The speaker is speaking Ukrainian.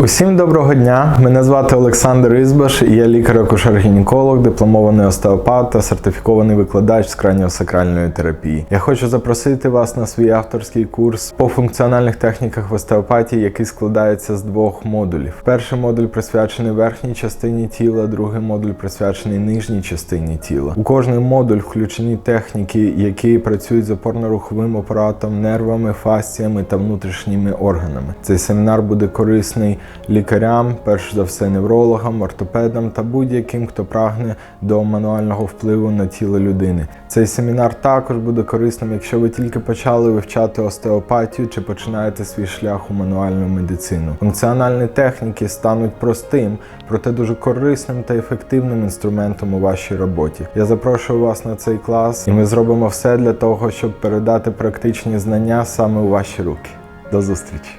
Усім доброго дня! Мене звати Олександр Ізбаш, я лікар-акушер-гінеколог, дипломований остеопат та сертифікований викладач з краніосакральної терапії. Я хочу запросити вас на свій авторський курс по функціональних техніках в остеопатії, який складається з двох модулів. Перший модуль присвячений верхній частині тіла, другий модуль присвячений нижній частині тіла. У кожний модуль включені техніки, які працюють з опорно-руховим апаратом, нервами, фасціями та внутрішніми органами. Цей семінар буде корисний лікарям, перш за все неврологам, ортопедам та будь-яким, хто прагне до мануального впливу на тіло людини. Цей семінар також буде корисним, якщо ви тільки почали вивчати остеопатію чи починаєте свій шлях у мануальну медицину. Функціональні техніки стануть простим, проте дуже корисним та ефективним інструментом у вашій роботі. Я запрошую вас на цей клас, і ми зробимо все для того, щоб передати практичні знання саме у ваші руки. До зустрічі!